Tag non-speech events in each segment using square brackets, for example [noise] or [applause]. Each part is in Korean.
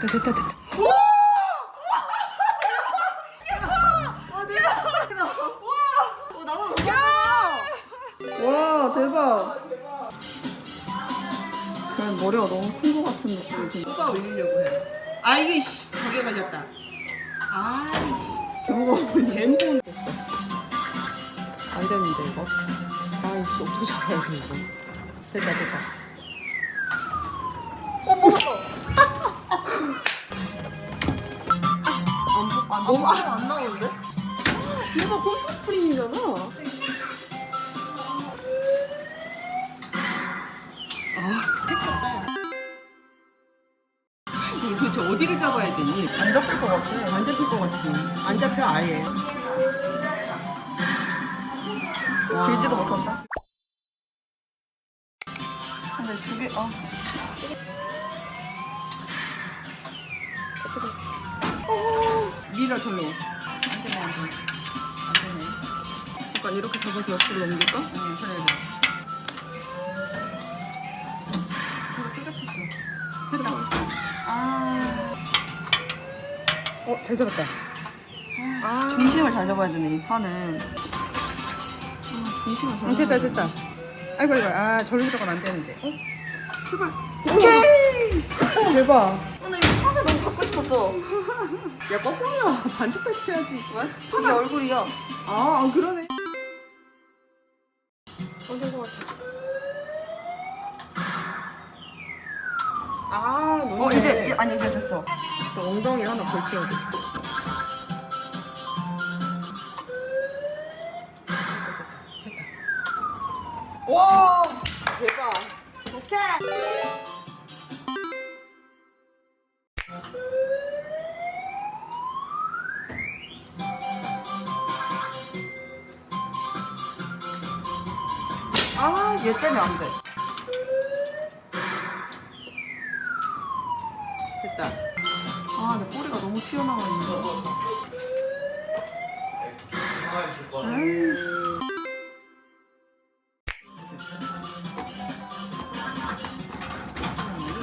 됐다 됐다 됐다. 와 대박이다. 와. 어 나만 와 대박. 그냥 머리가 너무 큰 것 같은 느낌이 든다. 뽑아 올리려고 해. 아 이게 씨, 저게 걸렸다. 아이씨. 경고가 개무거운 됐어. 안 되는데 이거. 아 이거 어떻게 잡아야 돼 이거. 됐다 됐다. 너무 안, 안 나오는데? 대박 pom프린이잖아. 아 됐다. 이거 도대체 어디를 잡아야 되니? 안 잡힐 것 같아. 안 잡힐 것 같지. 안 잡혀 아예. 와. 길지도 못한다. 근데 두 개, 아. 밀어 절로. 안 되네 안 되네. 안 되네. 약간 이렇게 잡아서 옆으로 넘길까? 응 그래 그래. 이거 삐딱했어. 됐다. 아. 어 잘 잡았다. 아. 중심을 잘 잡아야 되네, 이 판은. 아, 중심을 잘 응, 잡아야 됐다 됐다. 아이고 아이고 아 절로 들어가면 안 되는데. 어? 제발. 오케이! 어 대박. 아, 나이 판을 너무 갖고 싶었어. [laughs] 야 거꾸로야 반듯하게 해야지. 왜? 이게 얼굴이야. 아 그러네. 어된 것 같아. 아 너무. 어, 이제, 이- 아니, 이제 됐어. 또 엉덩이 하나 걸쳐야 돼. 얘 때문에 안 돼. 됐다. 아, 내 꼬리가 너무 튀어나와 있는데. 아이씨.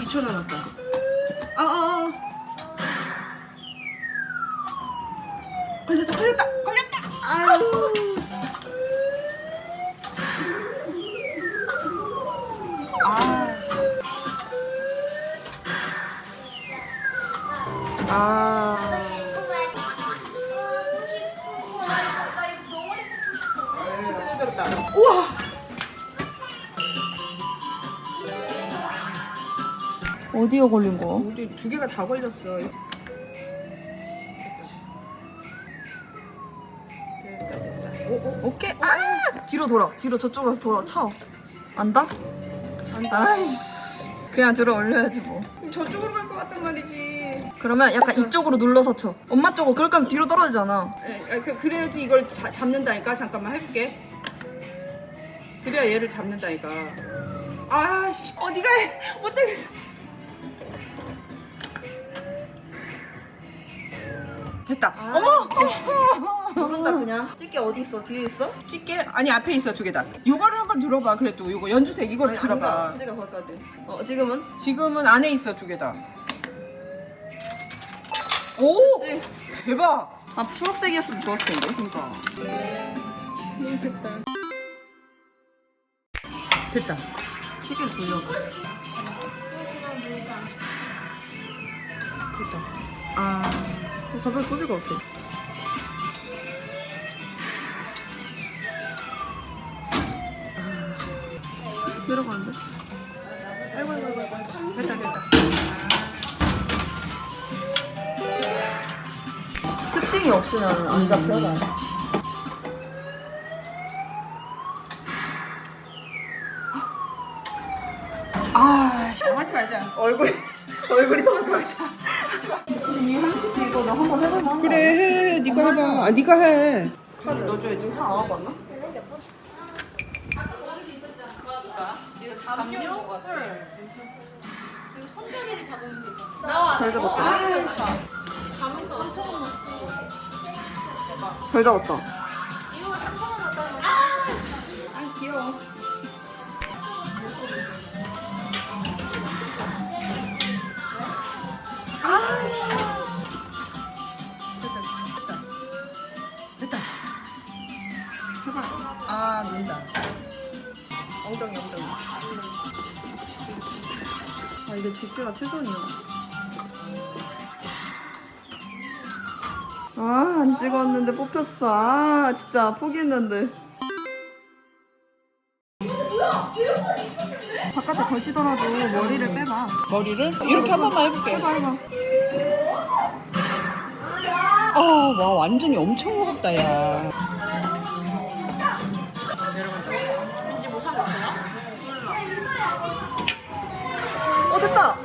2초 남았다. 아, 아, 아. 걸렸다, 걸렸다, 걸렸다. 아유. 아. 우와. 어디에 걸린 거야? 우리 두 개가 다 걸렸어. 됐다. 됐다, 됐다. 오, 오, 오케이. 아! 뒤로 돌아. 뒤로 저쪽으로 돌아. 쳐. 안다? 안다. 아이씨. 그냥 들어 올려야지 뭐. 저쪽으로 갈 것 같단 말이지. 그러면 약간 이쪽으로 눌러서 쳐. 엄마 쪽으로. 그럴 거면 뒤로 떨어지잖아. 에, 에, 그, 그래야지 이걸 자, 잡는다니까. 잠깐만 해볼게. 그래야 얘를 잡는다니까. 아씨, 어디가 해? [laughs] 못하겠어. 됐다. 어머! 모른다 그냥. 집게 어디 있어? 뒤에 있어? 집게 아니 앞에 있어 두 개다. 이거를 한번 들어봐. 그래도 이거 연주색 이거를 들어봐. 내가 거기까지. 어 지금은? 지금은 안에 있어 두 개다. 오? 대박. 아 초록색이었으면 좋았을 텐데. 그러니까. 너무 됐다. 됐다. 시계를 돌려. 됐다. 아 가볍게 소리가. 아, 내려가는데? 아이고 아이고. 아이고. 됐다 됐다. 특징이 없으면 안 잡혀. 아 하지 말자. 얼굴 [laughs] 얼굴이 더 하지 말자. 이거 나 한번 해볼만. 그래 해. 네가 해봐. 아 네가 해. 카드 넣어줘야지. 다 알아봤나? 담요? 헐. 이거 손잡이를 잡으면 되잖아. 나와. 잘 잡았다. 가 잘 잡았다. 지우가 참고만 왔다는 거. 아, 귀여워. 됐다. 됐다. 제발. 아, 논다. 엉덩이, 엉덩이. 아, 이게 집게가 최선이야. 아 안 찍었는데 뽑혔어. 아 진짜 포기했는데. 바깥에 걸치더라도 머리를 빼봐. 머리를 이렇게 한 번만 해볼게. 해봐 해봐. 아, 와 완전히 엄청 무겁다 야. 어 됐다.